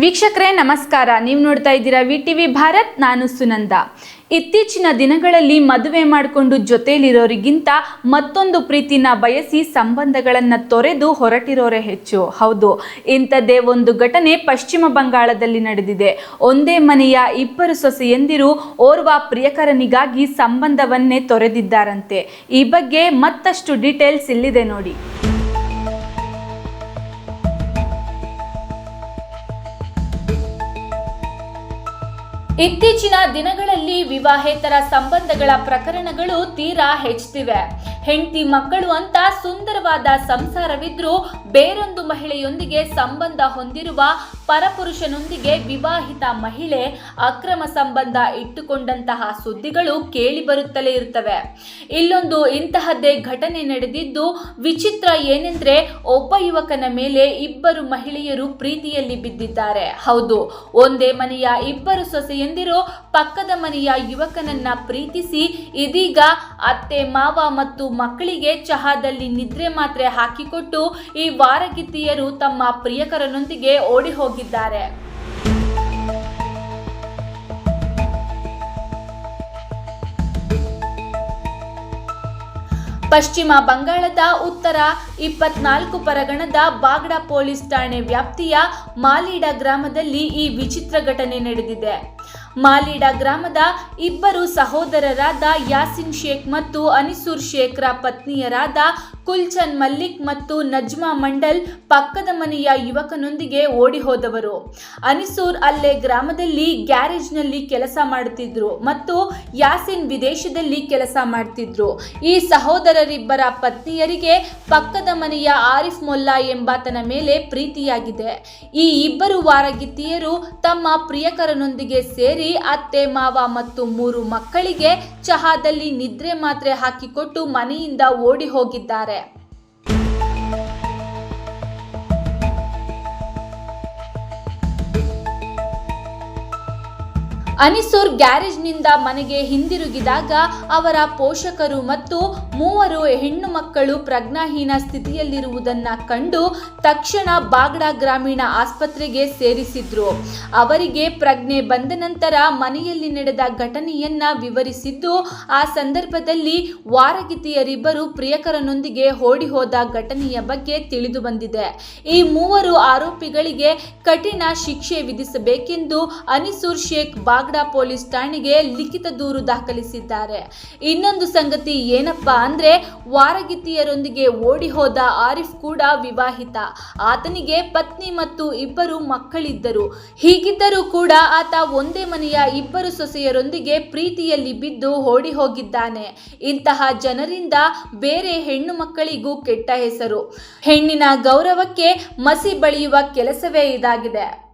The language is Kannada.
ವೀಕ್ಷಕರೇ, ನಮಸ್ಕಾರ. ನೀವು ನೋಡ್ತಾ ಇದ್ದೀರಾ ವಿ ಟಿ ವಿ ಭಾರತ್, ನಾನು ಸುನಂದ. ಇತ್ತೀಚಿನ ದಿನಗಳಲ್ಲಿ ಮದುವೆ ಮಾಡಿಕೊಂಡು ಜೊತೆಯಲ್ಲಿರೋರಿಗಿಂತ ಮತ್ತೊಂದು ಪ್ರೀತಿನ ಬಯಸಿ ಸಂಬಂಧಗಳನ್ನು ತೊರೆದು ಹೊರಟಿರೋರೇ ಹೆಚ್ಚು. ಹೌದು, ಇಂಥದ್ದೇ ಒಂದು ಘಟನೆ ಪಶ್ಚಿಮ ಬಂಗಾಳದಲ್ಲಿ ನಡೆದಿದೆ. ಒಂದೇ ಮನೆಯ ಇಬ್ಬರು ಸೊಸೆಯಂದಿರು ಓರ್ವ ಪ್ರಿಯಕರನಿಗಾಗಿ ಸಂಬಂಧವನ್ನೇ ತೊರೆದಿದ್ದಾರಂತೆ. ಈ ಬಗ್ಗೆ ಮತ್ತಷ್ಟು ಡೀಟೇಲ್ಸ್ ಇಲ್ಲಿದೆ ನೋಡಿ. ಇತ್ತೀಚಿನ ದಿನಗಳಲ್ಲಿ ವಿವಾಹೇತರ ಸಂಬಂಧಗಳ ಪ್ರಕರಣಗಳು ತೀರಾ ಹೆಚ್ಚುತ್ತಿವೆ. ಹೆಂಡತಿ ಮಕ್ಕಳು ಅಂತ ಸುಂದರವಾದ ಸಂಸಾರವಿದ್ರೂ ಬೇರೊಂದು ಮಹಿಳೆಯೊಂದಿಗೆ ಸಂಬಂಧ ಹೊಂದಿರುವ ಪರಪುರುಷನೊಂದಿಗೆ ವಿವಾಹಿತ ಮಹಿಳೆ ಅಕ್ರಮ ಸಂಬಂಧ ಇಟ್ಟುಕೊಂಡಂತಹ ಸುದ್ದಿಗಳು ಕೇಳಿ ಬರುತ್ತಲೇ ಇರ್ತವೆ ಇಲ್ಲೊಂದು ಇಂತಹದ್ದೇ ಘಟನೆ ನಡೆದಿದ್ದು, ವಿಚಿತ್ರ ಏನೆಂದ್ರೆ ಒಬ್ಬ ಯುವಕನ ಮೇಲೆ ಇಬ್ಬರು ಮಹಿಳೆಯರು ಪ್ರೀತಿಯಲ್ಲಿ ಬಿದ್ದಿದ್ದಾರೆ. ಹೌದು, ಒಂದೇ ಮನೆಯ ಇಬ್ಬರು ಸೊಸೆಯಂದಿರು ಪಕ್ಕದ ಮನೆಯ ಯುವಕನನ್ನ ಪ್ರೀತಿಸಿ ಇದೀಗ ಅತ್ತೆ, ಮಾವ ಮತ್ತು ಮಕ್ಕಳಿಗೆ ಚಹಾದಲ್ಲಿ ನಿದ್ರೆ ಮಾತ್ರೆ ಹಾಕಿಕೊಟ್ಟು ಈ ವಾರಗಿತ್ತಿಯರು ತಮ್ಮ ಪ್ರಿಯಕರನೊಂದಿಗೆ ಓಡಿ ಹೋಗಿದ್ದಾರೆ. ಪಶ್ಚಿಮ ಬಂಗಾಳದ ಉತ್ತರ ಇಪ್ಪತ್ನಾಲ್ಕು ಪರಗಣದ ಬಾಗ್ಡಾ ಪೊಲೀಸ್ ಠಾಣೆ ವ್ಯಾಪ್ತಿಯ ಮಾಲಿಡ ಗ್ರಾಮದಲ್ಲಿ ಈ ವಿಚಿತ್ರ ಘಟನೆ ನಡೆದಿದೆ. ಮಾಲಿಡ ಗ್ರಾಮದ ಇಬ್ಬರು ಸಹೋದರರಾದ ಯಾಸಿನ್ ಶೇಖ್ ಮತ್ತು ಅನಿಸೂರ್ ಶೇಖ್ರ ಪತ್ನಿಯರಾದ ಕುಲ್ಚಂದ್ ಮಲ್ಲಿಕ್ ಮತ್ತು ನಜ್ಮಾ ಮಂಡಲ್ ಪಕ್ಕದ ಮನೆಯ ಯುವಕನೊಂದಿಗೆ ಓಡಿ ಹೋದವರು ಅನಿಸೂರ್ ಅಲ್ಲೇ ಗ್ರಾಮದಲ್ಲಿ ಗ್ಯಾರೇಜ್ನಲ್ಲಿ ಕೆಲಸ ಮಾಡುತ್ತಿದ್ರು ಮತ್ತು ಯಾಸಿನ್ ವಿದೇಶದಲ್ಲಿ ಕೆಲಸ ಮಾಡ್ತಿದ್ರು. ಈ ಸಹೋದರರಿಬ್ಬರ ಪತ್ನಿಯರಿಗೆ ಪಕ್ಕದ ಮನೆಯ ಆರಿಫ್ ಮೊಲ್ಲಾ ಎಂಬಾತನ ಮೇಲೆ ಪ್ರೀತಿಯಾಗಿದೆ. ಈ ಇಬ್ಬರು ವಾರಗಿತ್ತಿಯರು ತಮ್ಮ ಪ್ರಿಯಕರನೊಂದಿಗೆ ಸೇರಿ ಅತ್ತೆ, ಮಾವ ಮತ್ತು ಮೂರು ಮಕ್ಕಳಿಗೆ ಚಹಾದಲ್ಲಿ ನಿದ್ರೆ ಮಾತ್ರೆ ಹಾಕಿಕೊಟ್ಟು ಮನೆಯಿಂದ ಓಡಿ ಹೋಗಿದ್ದಾರೆ ಅನಿಸೂರ್ ಗ್ಯಾರೇಜ್ನಿಂದ ಮನೆಗೆ ಹಿಂದಿರುಗಿದಾಗ ಅವರ ಪೋಷಕರು ಮತ್ತು ಮೂವರು ಹೆಣ್ಣು ಮಕ್ಕಳು ಪ್ರಜ್ಞಾಹೀನ ಸ್ಥಿತಿಯಲ್ಲಿರುವುದನ್ನ ಕಂಡು ತಕ್ಷಣ ಬಾಗ್ಡಾ ಗ್ರಾಮೀಣ ಆಸ್ಪತ್ರೆಗೆ ಸೇರಿಸಿದ್ರು. ಅವರಿಗೆ ಪ್ರಜ್ಞೆ ಬಂದ ನಂತರ ಮನೆಯಲ್ಲಿ ನಡೆದ ಘಟನೆಯನ್ನ ವಿವರಿಸಿದ್ದು, ಆ ಸಂದರ್ಭದಲ್ಲಿ ವಾರಗಿತಿಯರಿಬ್ಬರು ಪ್ರಿಯಕರನೊಂದಿಗೆ ಓಡಿ ಹೋದ ಘಟನೆಯ ಬಗ್ಗೆ ತಿಳಿದು ಬಂದಿದೆ. ಈ ಮೂವರು ಆರೋಪಿಗಳಿಗೆ ಕಠಿಣ ಶಿಕ್ಷೆ ವಿಧಿಸಬೇಕೆಂದು ಅನಿಸೂರ್ ಶೇಖ್ ಬಾಗ್ಡಾ ಪೊಲೀಸ್ ಠಾಣೆಗೆ ಲಿಖಿತ ದೂರು ದಾಖಲಿಸಿದ್ದಾರೆ. ಇನ್ನೊಂದು ಸಂಗತಿ ಏನಪ್ಪಾ ಅಂದ್ರೆ ವಾರಗಿತ್ತಿಯರೊಂದಿಗೆ ಓಡಿ ಹೋದ ಆರಿಫ್ ಕೂಡ ವಿವಾಹಿತ. ಆತನಿಗೆ ಪತ್ನಿ ಮತ್ತು ಇಬ್ಬರು ಮಕ್ಕಳಿದ್ದರು. ಹೀಗಿದ್ದರೂ ಕೂಡ ಆತ ಒಂದೇ ಮನೆಯ ಇಬ್ಬರು ಸೊಸೆಯರೊಂದಿಗೆ ಪ್ರೀತಿಯಲ್ಲಿ ಬಿದ್ದು ಓಡಿ ಹೋಗಿದ್ದಾನೆ. ಇಂತಹ ಜನರಿಂದ ಬೇರೆ ಹೆಣ್ಣು ಮಕ್ಕಳಿಗೂ ಕೆಟ್ಟ ಹೆಸರು. ಹೆಣ್ಣಿನ ಗೌರವಕ್ಕೆ ಮಸಿ ಬಳಿಯುವ ಕೆಲಸವೇ ಇದಾಗಿದೆ.